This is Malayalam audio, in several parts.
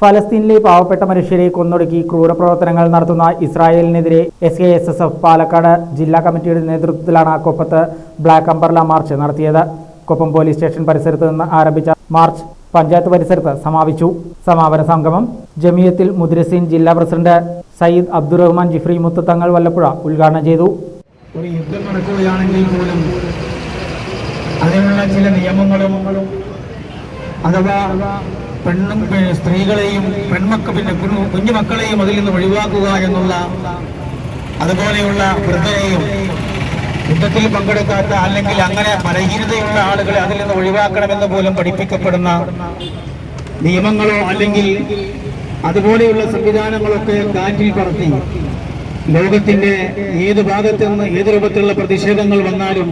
ഫലസ്തീനിലെ പാവപ്പെട്ട മനുഷ്യരെ കൊന്നൊടുക്കി ക്രൂരപ്രവർത്തനങ്ങൾ നടത്തുന്ന ഇസ്രായേലിനെതിരെ S K S S F Palakkad ജില്ലാ കമ്മിറ്റിയുടെ നേതൃത്വത്തിലാണ് കൊപ്പത്ത് ബ്ലാക്ക് അംബർല മാർച്ച് നടത്തിയത്. കൊപ്പം പോലീസ് സ്റ്റേഷൻ പരിസരത്ത് നിന്ന് ആരംഭിച്ച മാർച്ച് പഞ്ചായത്ത് പരിസരത്ത് സമാപിച്ചു. സമാപന സംഗമം ജമിയത്തിൽ മുദ്രസീൻ ജില്ലാ പ്രസിഡന്റ് സയ്യിദ് അബ്ദുറഹ്മാൻ ജിഫ്രി മുത്തത്തങ്ങൾ വല്ലപ്പുഴ ഉദ്ഘാടനം ചെയ്തു. ഒരു യുദ്ധം നടക്കുകയാണെങ്കിൽ പോലും അതിനുള്ള ചില നിയമങ്ങളും അഥവാ പെണ്ണും സ്ത്രീകളെയും പെൺമക്ക പിന്നെ കുഞ്ഞു- കുഞ്ഞുമക്കളെയും അതിൽ നിന്ന് ഒഴിവാക്കുക എന്നുള്ള അതുപോലെയുള്ള വൃദ്ധരെയും യുദ്ധത്തിൽ പങ്കെടുക്കാത്ത അല്ലെങ്കിൽ അങ്ങനെ ബലഹീനതയുള്ള ആളുകളെ അതിൽ നിന്ന് ഒഴിവാക്കണമെന്ന് പോലും പഠിപ്പിക്കപ്പെടുന്ന നിയമങ്ങളോ അല്ലെങ്കിൽ അതുപോലെയുള്ള സംവിധാനങ്ങളൊക്കെ കാറ്റിൽ പറത്തി ലോകത്തിന്റെ ഏത് ഭാഗത്ത് നിന്ന് ഏത് രൂപത്തിലുള്ള പ്രതിഷേധങ്ങൾ വന്നാലും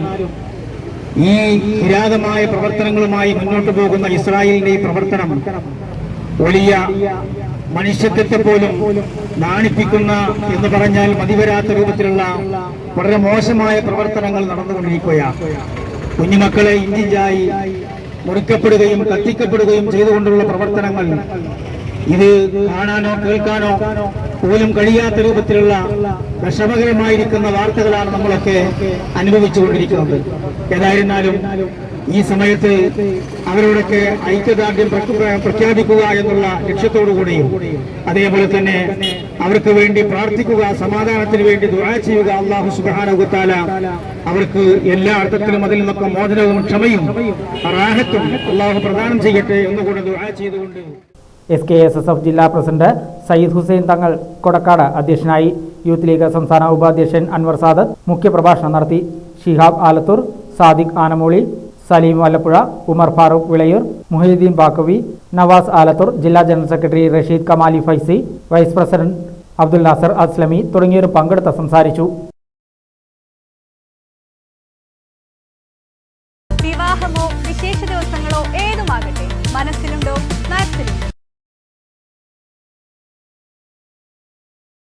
ഈ കിരാതമായ പ്രവർത്തനങ്ങളുമായി മുന്നോട്ട് പോകുന്ന ഇസ്രായേലിന്റെ ഈ പ്രവർത്തനം വലിയ മനുഷ്യത്വത്തെ പോലും നാണിപ്പിക്കുന്ന എന്ന് പറഞ്ഞാൽ മതിവരാത്ത രൂപത്തിലുള്ള വളരെ മോശമായ പ്രവർത്തനങ്ങൾ നടന്നുകൊണ്ടിരിക്കുകയാണ്. കുഞ്ഞുമക്കളെ ഇഞ്ചിഞ്ചായി മുറിക്കപ്പെടുകയും കത്തിക്കപ്പെടുകയും ചെയ്തുകൊണ്ടുള്ള പ്രവർത്തനങ്ങൾ ഇത് കാണാനോ കേൾക്കാനോ പോലും കഴിയാത്ത രൂപത്തിലുള്ള വിഷമകരമായിരിക്കുന്ന വാർത്തകളാണ് നമ്മളൊക്കെ അനുഭവിച്ചുകൊണ്ടിരിക്കുന്നത്. ഏതായിരുന്നാലും ഈ സമയത്ത് അവരോടൊക്കെ ഐക്യദാർഢ്യം പ്രഖ്യാ- പ്രഖ്യാപിക്കുക എന്നുള്ള ലക്ഷ്യത്തോടുകൂടിയും അതേപോലെ തന്നെ അവർക്ക് വേണ്ടി പ്രാർത്ഥിക്കുക സമാധാനത്തിന് വേണ്ടി ദുരാ ചെയ്യുക അള്ളാഹു സുബാനുഗത്താല അവർക്ക് എല്ലാ അർത്ഥത്തിലും അതിൽ നിന്നൊക്കെ മോചനവും ക്ഷമയും റാഹത്തും അള്ളാഹു പ്രദാനം ചെയ്യട്ടെ എന്നുകൂടെ ദുരാ ചെയ്തുകൊണ്ട് S K S S F ജില്ലാ പ്രസിഡന്റ് സയ്യിദ് ഹുസൈൻ തങ്ങൾ കൊടക്കാട് അധ്യക്ഷനായി യൂത്ത് ലീഗ് സംസ്ഥാന ഉപാധ്യക്ഷൻ അൻവർ സാദത്ത് മുഖ്യപ്രഭാഷണം നടത്തി. ഷിഹാബ് ആലത്തൂർ സാദിഖ് ആനമൂളി സലീം വല്ലപ്പുഴ ഉമർ ഫാറൂഖ് വിളയൂർ മുഹീദ്ദീൻ ബാക്കവി നവാസ് ആലത്തൂർ ജില്ലാ general secretary Rasheed Kamali Faizi vice president Abdul Nasar Aslami തുടങ്ങിയവർ പങ്കെടുത്ത് സംസാരിച്ചു. വിവാഹമോ വിശേഷ ദിവസങ്ങളോ ഏതുമാകട്ടെ? മനസ്സിലുണ്ടോ?